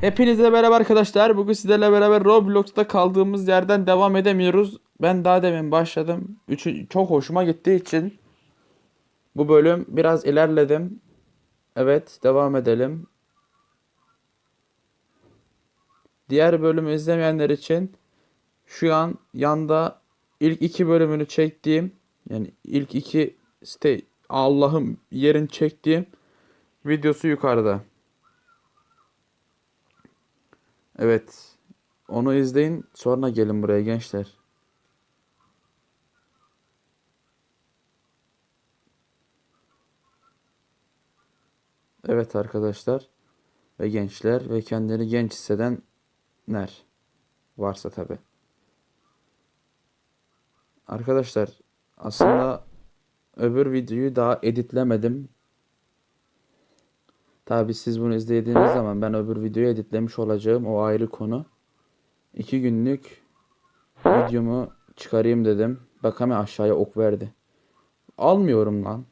Hepinizle beraber arkadaşlar. Bugün sizlerle beraber Roblox'ta kaldığımız yerden devam edemiyoruz. Ben daha demin başladım. Üçü çok hoşuma gittiği için bu bölüm biraz ilerledim. Evet, devam edelim. Diğer bölümü izlemeyenler için şu an yanda ilk iki bölümünü çektiğim yani ilk iki site Allah'ım yerin çektiğim videosu yukarıda. Evet. Onu izleyin. Sonra gelin buraya gençler. Evet arkadaşlar ve gençler ve kendini genç hissedenler varsa tabi. Arkadaşlar aslında öbür videoyu daha editlemedim. Tabi siz bunu izlediğiniz zaman ben öbür videoyu editlemiş olacağım. O ayrı konu. İki günlük videomu çıkarayım dedim. Bak hemen aşağıya ok verdi. Almıyorum lan.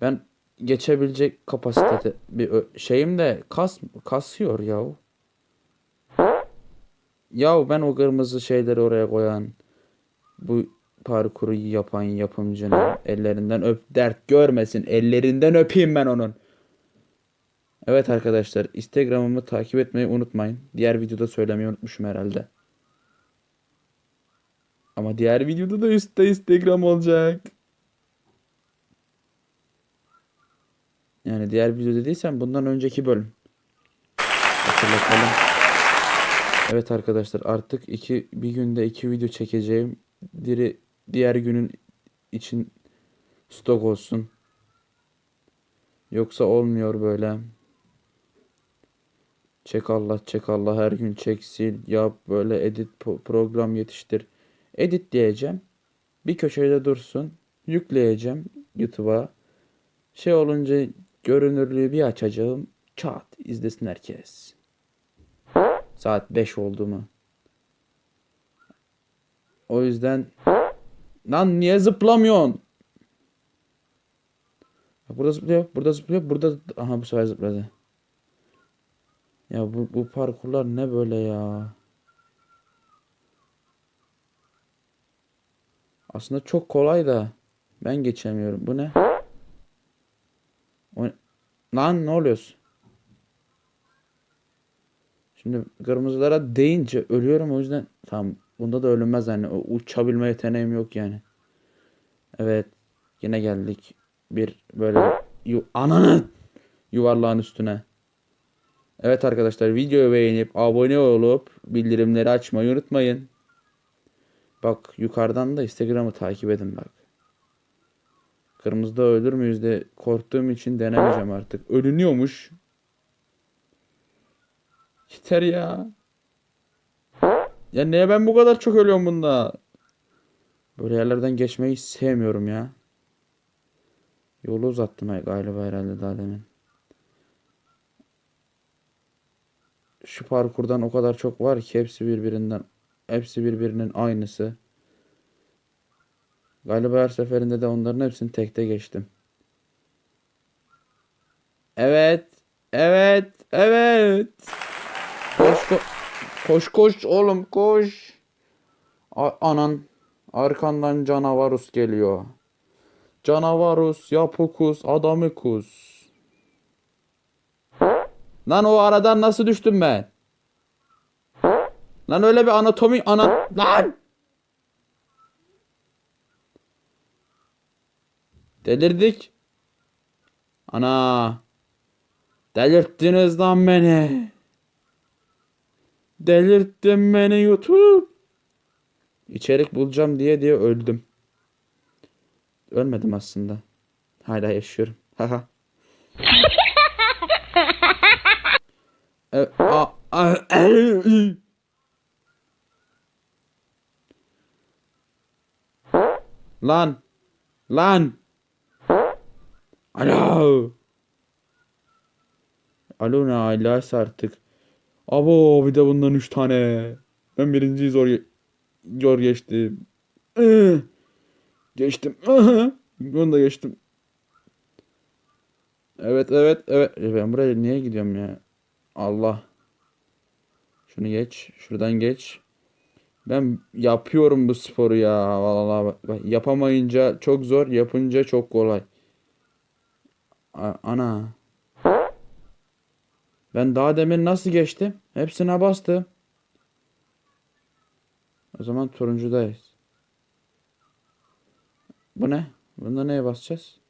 Ben geçebilecek kapasitede bir şeyim de kas kasıyor yahu. Yahu ben o kırmızı şeyleri oraya koyan bu parkuru yapan yapımcının ellerinden öp dert görmesin. Ellerinden öpeyim ben onun. Evet arkadaşlar Instagram'ımı takip etmeyi unutmayın. Diğer videoda söylemeyi unutmuşum herhalde. Ama diğer videoda da üstte Instagram olacak. Yani diğer video dediysem bundan önceki bölüm. Hatırlatalım. Evet arkadaşlar artık iki bir günde iki video çekeceğim. Diri diğer günün için stok olsun. Yoksa olmuyor böyle. Çek Allah çek Allah her gün çek sil yap böyle edit program yetiştir. Edit diyeceğim. Bir köşede dursun. Yükleyeceğim YouTube'a. Şey olunca görünürlüğü bir açacağım. Çat izlesin herkes. Saat 5 oldu mu? O yüzden lan niye zıplamıyorsun? Burada zıplıyor, burada zıplıyor, burada aha bu sefer zıpladı. Ya bu, bu parkurlar ne böyle ya? Aslında çok kolay da ben geçemiyorum. Bu ne? O... Lan ne oluyorsun? Şimdi kırmızılara değince ölüyorum o yüzden tamam bunda da ölünmez yani uçabilme yeteneğim yok yani. Evet yine geldik bir böyle yu ananı yuvarlağın üstüne. Evet arkadaşlar videoyu beğenip abone olup bildirimleri açmayı unutmayın. Bak yukarıdan da Instagram'ı takip edin bak. Kırmızıda ölür müyüz de korktuğum için denemeyeceğim artık. Ölünüyormuş. Yeter ya. Ya niye ben bu kadar çok ölüyorum bunda? Böyle yerlerden geçmeyi sevmiyorum ya. Yolu uzattım galiba herhalde daha demin. Şu parkurdan o kadar çok var ki hepsi birbirinden hepsi birbirinin aynısı. Galiba her seferinde de onların hepsini tekte geçtim. Evet. Evet. Evet. Koş ko- koş oğlum koş. A- anan arkandan canavarus geliyor. Canavarus, yapukus, adamikus. Lan o aradan nasıl düştüm ben? Lan öyle bir anatomi ana lan. Delirdik. Ana. Delirttiniz lan beni. Delirttin beni YouTube. İçerik bulacağım diye diye öldüm. Ölmedim aslında. Hala yaşıyorum. Haha. Lan. Lan. Alo. Alo ne alası artık. Abo bir de bundan 3 tane. Ben birinciyi zor zor geçtim. Geçtim. Bunu da geçtim. Evet evet evet. E Ben buraya niye gidiyorum ya? Allah. Şunu geç. Şuradan geç. Ben yapıyorum bu sporu ya. Vallahi bak. Yapamayınca çok zor, yapınca çok kolay. A- ana. Ben daha demin nasıl geçtim? Hepsine bastım. O zaman turuncudayız. Bu ne? Bunda neye basacağız?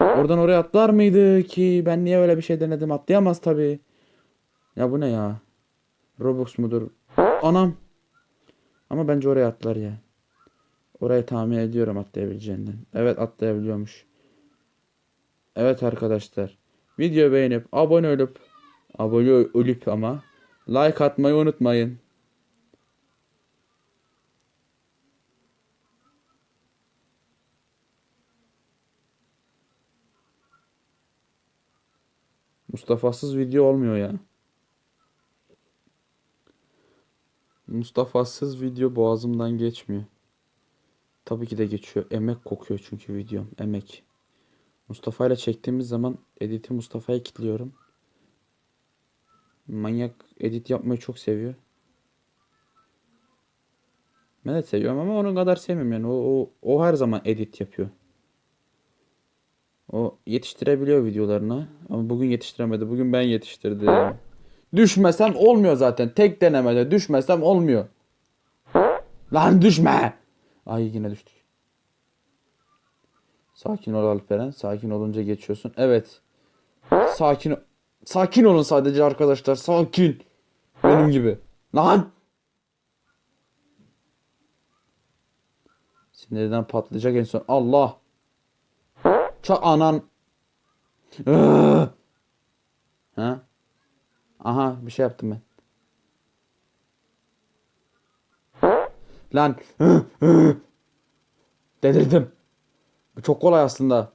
Oradan oraya atlar mıydı ki? Ben niye öyle bir şey denedim? Atlayamaz tabii. Ya bu ne ya? Robux mudur? Anam. Ama bence oraya atlar ya. Orayı tahmin ediyorum atlayabileceğinden. Evet atlayabiliyormuş. Evet arkadaşlar. Video beğenip abone olup abone olup ama like atmayı unutmayın. Mustafa'sız video olmuyor ya. Mustafa'sız video boğazımdan geçmiyor. Tabii ki de geçiyor. Emek kokuyor çünkü videom. Emek. Mustafa ile çektiğimiz zaman editi Mustafa'ya kilitliyorum. Manyak edit yapmayı çok seviyor. Ben de seviyorum ama onun kadar sevmiyorum yani. O, o, o her zaman edit yapıyor. O yetiştirebiliyor videolarını. Ama bugün yetiştiremedi. Bugün ben yetiştirdim. Düşmesem olmuyor zaten. Tek denemede düşmesem olmuyor. Lan düşme. Ay yine düştük. Sakin ol Alperen. Sakin olunca geçiyorsun. Evet. Sakin Sakin olun sadece arkadaşlar. Sakin. Benim gibi. Lan. Sinirden patlayacak en son. Allah. Ça anan. Ha? Aha bir şey yaptım ben. Lan. Delirdim. Çok kolay aslında.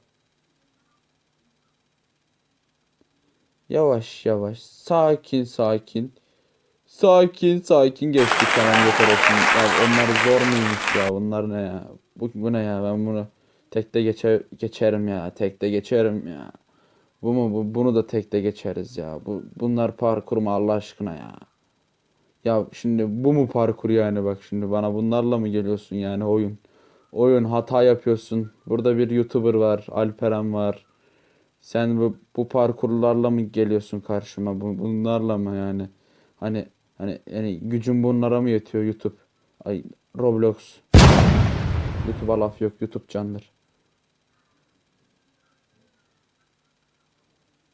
Yavaş yavaş. Sakin sakin. Sakin sakin geçtik tamam yeter olsun. Ya onlar zor muymuş ya? Bunlar ne ya? Bu, bu ne ya? Ben bunu tekte geçe, geçerim ya. Tekte geçerim ya. Bu mu? Bu, bunu da tekte geçeriz ya. Bu, bunlar parkur mu Allah aşkına ya? Ya şimdi bu mu parkur yani bak şimdi bana bunlarla mı geliyorsun yani oyun? Oyun hata yapıyorsun. Burada bir YouTuber var, Alperen var. Sen bu, bu parkurlarla mı geliyorsun karşıma? Bu, bunlarla mı yani? Hani hani yani gücün bunlara mı yetiyor YouTube? Ay Roblox. YouTube'a laf yok. YouTube candır.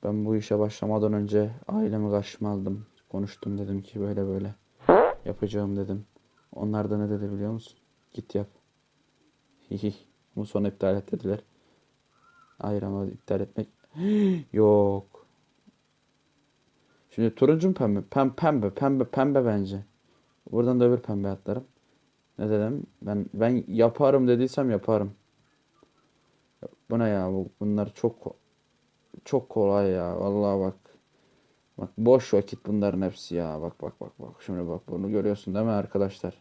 Ben bu işe başlamadan önce ailemi karşıma aldım. Konuştum dedim ki böyle böyle yapacağım dedim. Onlar da ne dedi biliyor musun? Git yap. Hihi. Bu sonra iptal et dediler. Hayır ama iptal etmek yok. Şimdi turuncu mu pembe? Pem, pembe, pembe, pembe bence. Buradan da öbür pembe atlarım. Ne dedim? Ben ben yaparım dediysem yaparım. Bu ne ya? Bu, bunlar çok çok kolay ya. Vallahi bak. Bak boş vakit bunların hepsi ya. Bak bak bak bak. Şimdi bak bunu görüyorsun değil mi arkadaşlar?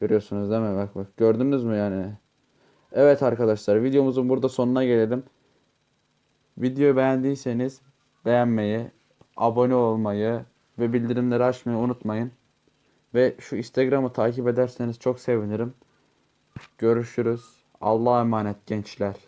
Görüyorsunuz değil mi? Bak bak. Gördünüz mü yani? Evet arkadaşlar videomuzun burada sonuna gelelim. Videoyu beğendiyseniz beğenmeyi, abone olmayı ve bildirimleri açmayı unutmayın. Ve şu Instagram'ı takip ederseniz çok sevinirim. Görüşürüz. Allah'a emanet gençler.